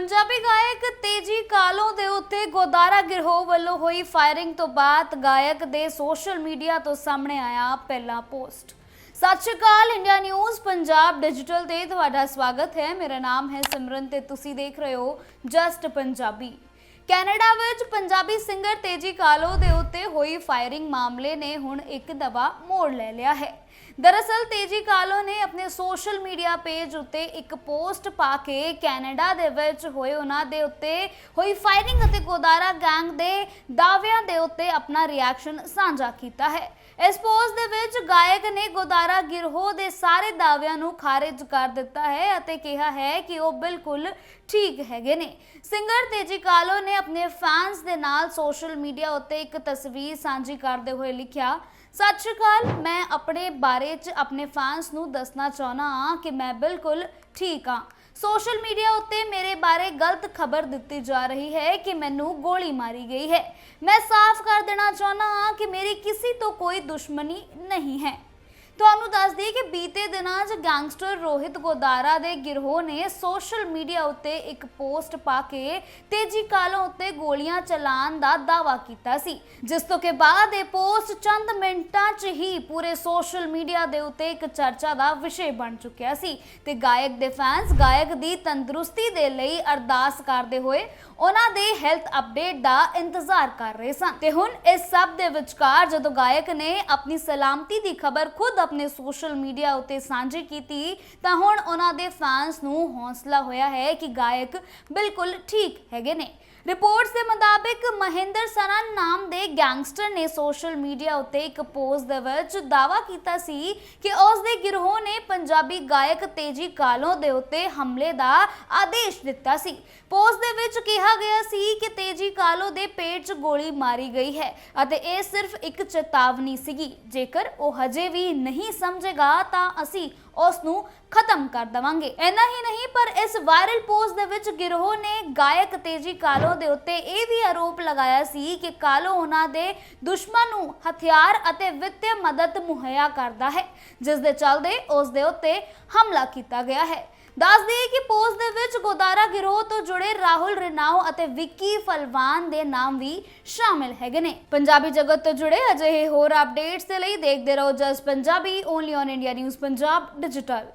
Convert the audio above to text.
ਪੰਜਾਬੀ ਗਾਇਕ ਤੇਜੀ ਕਾਲੋ ਦੇ ਉੱਤੇ ਗੋਦਾਰਾ ਗਿਰੋਹ ਵੱਲੋਂ ਹੋਈ ਫਾਇਰਿੰਗ ਤੋਂ ਬਾਅਦ ਗਾਇਕ ਦੇ ਸੋਸ਼ਲ ਮੀਡੀਆ ਤੋਂ ਸਾਹਮਣੇ ਆਇਆ ਪਹਿਲਾ post. Sat Sri Akal, India news, Punjab digital ਤੇ ਤੁਹਾਡਾ ਸਵਾਗਤ ਹੈ। ਮੇਰਾ ਨਾਮ ਹੈ ਸਿਮਰਨ ਤੇ ਤੁਸੀਂ ਦੇਖ ਰਹੇ ਹੋ ਜਸਟ ਪੰਜਾਬੀ। ਕੈਨੇਡਾ ਵਿੱਚ ਪੰਜਾਬੀ ਸਿੰਗਰ ਤੇਜੀ ਕਾਲੋ ਦੇ ਉੱਤੇ ਹੋਈ ਫਾਇਰਿੰਗ ਮਾਮਲੇ ਨੇ ਹੁਣ ਇੱਕ ਦਵਾ ਮੋੜ ਲੈ ਲਿਆ ਹੈ। ਦਰਅਸਲ Teji Kahlon social media page ਉੱਤੇ ਇੱਕ ਪੋਸਟ ਪਾ ਕੇ ਕੈਨੇਡਾ ਦੇ ਵਿੱਚ ਹੋਏ ਉਹਨਾਂ ਦੇ ਉੱਤੇ ਹੋਈ ਫਾਇਰਿੰਗ ਅਤੇ ਗੋਦਾਰਾ ਗੈਂਗ ਦੇ ਦਾਅਵਿਆਂ ਦੇ ਉੱਤੇ ਆਪਣਾ ਰਿਐਕਸ਼ਨ ਸਾਂਝਾ ਕੀਤਾ ਹੈ। ਇਸ ਪੋਸਟ ਦੇ ਵਿੱਚ ਗਾਇਕ ਨੇ ਗੋਦਾਰਾ ਗਿਰੋਹ ਦੇ ਸਾਰੇ ਦਾਅਵਿਆਂ ਨੂੰ ਖਾਰਜ ਕਰ ਦਿੱਤਾ ਹੈ ਅਤੇ ਕਿਹਾ ਹੈ ਕਿ ਉਹ ਬਿਲਕੁਲ ਠੀਕ ਹੈਗੇ ਨੇ। ਸਿੰਗਰ ਤੇਜੀ ਕਾਲੋ ਨੇ ਆਪਣੇ ਫੈਨਸ ਦੇ ਨਾਲ ਸੋਸ਼ਲ ਮੀਡੀਆ ਉੱਤੇ ਇੱਕ ਤਸਵੀਰ ਸਾਂਝੀ ਕਰਦੇ ਹੋਏ ਲਿਖਿਆ, ਸਤਿ ਸ਼੍ਰੀ ਅਕਾਲ, ਮੈਂ ਆਪਣੇ ਬਾਰੇ 'ਚ ਆਪਣੇ ਫੈਨਸ ਨੂੰ ਦੱਸਣਾ ਚਾਹਨਾ ਹਾਂ ਕਿ ਮੈਂ ਬਿਲਕੁਲ ਠੀਕ ਹਾਂ। ਸੋਸ਼ਲ ਮੀਡੀਆ ਉੱਤੇ ਮੇਰੇ ਬਾਰੇ ਗਲਤ ਖਬਰ ਦਿੱਤੀ ਜਾ ਰਹੀ ਹੈ ਕਿ ਮੈਨੂੰ ਗੋਲੀ ਮਾਰੀ ਗਈ ਹੈ। ਮੈਂ ਸਾਫ਼ ਕਰ ਦੇਣਾ ਚਾਹਨਾ ਹਾਂ ਕਿ ਮੇਰੀ ਕਿਸੇ ਤੋਂ ਕੋਈ ਦੁਸ਼ਮਣੀ ਨਹੀਂ ਹੈ। ਤੁਹਾਨੂੰ ਦੱਸ ਦਈਏ ਕਿ ਬੀਤੇ ਦਿਨਾਂ 'ਚ ਗੈਂਗਸਟਰ ਰੋਹਿਤ ਗੋਦਾਰਾ ਦੇ ਗਿਰੋਹ ਨੇ ਸੋਸ਼ਲ ਮੀਡੀਆ ਉੱਤੇ ਇੱਕ ਪੋਸਟ ਪਾ ਕੇ ਤੇਜੀ ਕਾਲੋਂ ਉੱਤੇ ਗੋਲੀਆਂ ਚਲਾਉਣ ਦਾ ਦਾਅਵਾ ਕੀਤਾ ਸੀ। ਜਿਸ ਤੋਂ ਕਿ ਬਾਅਦ ਇਹ ਪੋਸਟ ਚੰਦ ਮਿੰਟਾਂ 'ਚ ਹੀ ਪੂਰੇ ਸੋਸ਼ਲ ਮੀਡੀਆ ਦੇ ਉੱਤੇ ਇੱਕ ਚਰਚਾ ਦਾ ਵਿਸ਼ੇ ਬਣ ਚੁੱਕਿਆ ਸੀ ਤੇ ਗਾਇਕ ਦੇ ਫੈਨਸ ਗਾਇਕ ਦੀ ਤੰਦਰੁਸਤੀ ਦੇ ਲਈ ਅਰਦਾਸ ਕਰਦੇ ਹੋਏ ਉਹਨਾਂ ਦੇ ਹੈਲਥ ਅਪਡੇਟ ਦਾ ਇੰਤਜ਼ਾਰ ਕਰ ਰਹੇ ਸਨ। ਤੇ ਹੁਣ ਇਸ ਸਭ ਦੇ ਵਿਚਕਾਰ ਜਦੋਂ ਗਾਇਕ ਨੇ ਆਪਣੀ ਸਲਾਮਤੀ ਦੀ ਖਬਰ ਖੁਦ ਆਪਣੇ ਸੋਸ਼ਲ ਮੀਡੀਆ ਉੱਤੇ ਸਾਂਝੀ ਕੀਤੀ, ਤਾਂ ਹੁਣ ਉਹਨਾਂ ਦੇ ਫੈਨਸ ਨੂੰ ਹੌਸਲਾ ਹੋਇਆ ਹੈ ਕਿ ਗਾਇਕ ਬਿਲਕੁਲ ਠੀਕ ਹੈਗੇ ਨੇ। ਰਿਪੋਰਟਸ ਦੇ ਮੁਤਾਬਿਕ ਮਹਿੰਦਰ ਸਰਨ ਨਾਮ ਦੇ ਗੈਂਗਸਟਰ ਨੇ ਸੋਸ਼ਲ ਮੀਡੀਆ ਉੱਤੇ ਇੱਕ ਪੋਸਟ ਦੇ ਵਿੱਚ ਦਾਅਵਾ ਕੀਤਾ ਸੀ ਕਿ ਉਸ ਦੇ ਗਿਰੋਹ ਨੇ ਪੰਜਾਬੀ ਗਾਇਕ ਤੇਜੀ ਕਾਲੋ ਦੇ ਉੱਤੇ ਹਮਲੇ ਦਾ ਆਦੇਸ਼ ਦਿੱਤਾ ਸੀ। ਪੋਸਟ ਦੇ ਵਿੱਚ ਕਿਹਾ ਗਿਆ ਸੀ ਕਿ ਤੇਜੀ ਕਾਲੋ ਦੇ ਪੇਟ 'ਚ ਗੋਲੀ ਮਾਰੀ ਗਈ ਹੈ ਅਤੇ ਇਹ ਸਿਰਫ ਇੱਕ ਚੇਤਾਵਨੀ ਸੀਗੀ। ਜੇਕਰ ਉਹ ਹਜੇ ਵੀ ਨਹੀਂ ਸਮਝੇਗਾ ਤਾਂ ਅਸੀਂ ਉਸ ਨੂੰ ਖਤਮ ਕਰ ਦਵਾਂਗੇ। ਇੰਨਾ ਹੀ ਨਹੀਂ, ਪਰ ਇਸ ਵਾਇਰਲ ਪੋਸਟ ਦੇ ਵਿੱਚ ਗਿਰੋਹ ਨੇ ਗਾਇਕ ਤੇਜੀ ਕਾਲੋ ਦੇ ਉੱਤੇ ਇਹ ਵੀ ਆਰੋਪ ਲਗਾਇਆ ਸੀ ਕਿ ਕਾਲੋ ਉਹਨਾਂ ਦੇ ਦੁਸ਼ਮਣ ਨੂੰ ਹਥਿਆਰ ਅਤੇ ਵਿੱਤੀ ਮਦਦ ਮੁਹੱਈਆ ਕਰਦਾ ਹੈ, ਜਿਸ ਦੇ ਚੱਲਦੇ ਉਸ ਦੇ ਉੱਤੇ ਹਮਲਾ ਕੀਤਾ ਗਿਆ ਹੈ। ਦੱਸ ਦਈਏ ਕਿ ਪੋਸਟ ਦੇ ਵਿੱਚ ਗੋਦਾਰਾ ਗਿਰੋਹ ਤੋਂ ਜੁੜੇ ਰਾਹੁਲ ਰਿਨਾਓ ਅਤੇ ਵਿੱਕੀ ਫਲਵਾਨ ਦੇ ਨਾਮ ਵੀ ਸ਼ਾਮਿਲ ਹੈਗੇ ਨੇ। ਪੰਜਾਬੀ ਜਗਤ ਤੋਂ ਜੁੜੇ ਅਜਿਹੇ ਹੋਰ ਅਪਡੇਟਸ ਦੇ ਲਈ ਦੇਖਦੇ ਰਹੋ ਜਸ Punjabi, only on India news Punjab digital.